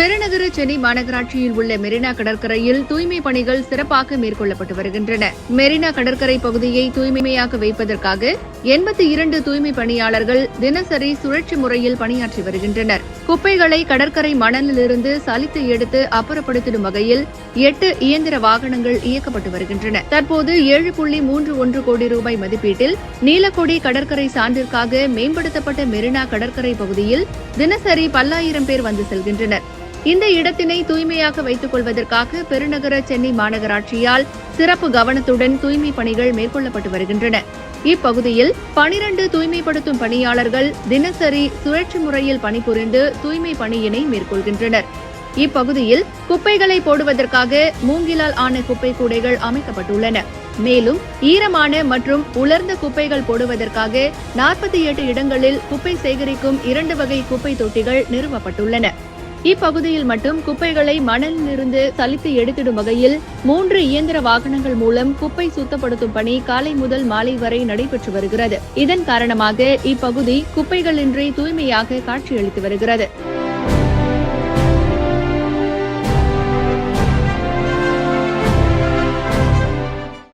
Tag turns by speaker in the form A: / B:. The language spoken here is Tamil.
A: பெருநகர சென்னை மாநகராட்சியில் உள்ள மெரினா கடற்கரையில் தூய்மை பணிகள் சிறப்பாக மேற்கொள்ளப்பட்டு வருகின்றன. மெரினா கடற்கரை பகுதியை தூய்மையாக வைப்பதற்காக எண்பத்தி இரண்டு தூய்மை பணியாளர்கள் தினசரி சுழற்சி முறையில் பணியாற்றி வருகின்றனர். குப்பைகளை கடற்கரை மணலிலிருந்து சலித்து எடுத்து அப்புறப்படுத்திடும் வகையில் எட்டு இயந்திர வாகனங்கள் இயக்கப்பட்டு வருகின்றன. தற்போது ஏழு புள்ளி மூன்று ஒன்று கோடி ரூபாய் மதிப்பீட்டில் நீலக்கொடி கடற்கரை சான்றிற்காக மேம்படுத்தப்பட்ட மெரினா கடற்கரை பகுதியில் தினசரி பல்லாயிரம் பேர் வந்து செல்கின்றனர். இந்த இடத்தினை தூய்மையாக வைத்துக் கொள்வதற்காக பெருநகர சென்னை மாநகராட்சியால் சிறப்பு கவனத்துடன் தூய்மை பணிகள் மேற்கொள்ளப்பட்டு வருகின்றன. இப்பகுதியில் பனிரண்டு தூய்மைப்படுத்தும் பணியாளர்கள் தினசரி சுழற்சி முறையில் பணிபுரிந்து தூய்மை பணியினை மேற்கொள்கின்றனர். இப்பகுதியில் குப்பைகளை போடுவதற்காக மூங்கிலால் ஆன குப்பை கூடைகள் அமைக்கப்பட்டுள்ளன. மேலும் ஈரமான மற்றும் உலர்ந்த குப்பைகள் போடுவதற்காக நாற்பத்தி எட்டு இடங்களில் குப்பை சேகரிக்கும் இரண்டு வகை குப்பை தொட்டிகள் நிறுவப்பட்டுள்ளன. இப்பகுதியில் மட்டும் குப்பைகளை மணலிலிருந்து சலித்து எடுத்திடும் வகையில் மூன்று இயந்திர வாகனங்கள் மூலம் குப்பை சுத்தப்படுத்தும் பணி காலை முதல் மாலை வரை நடைபெற்று வருகிறது. இதன் காரணமாக இப்பகுதி குப்பைகளின்றி தூய்மையாக காட்சியளித்து வருகிறது.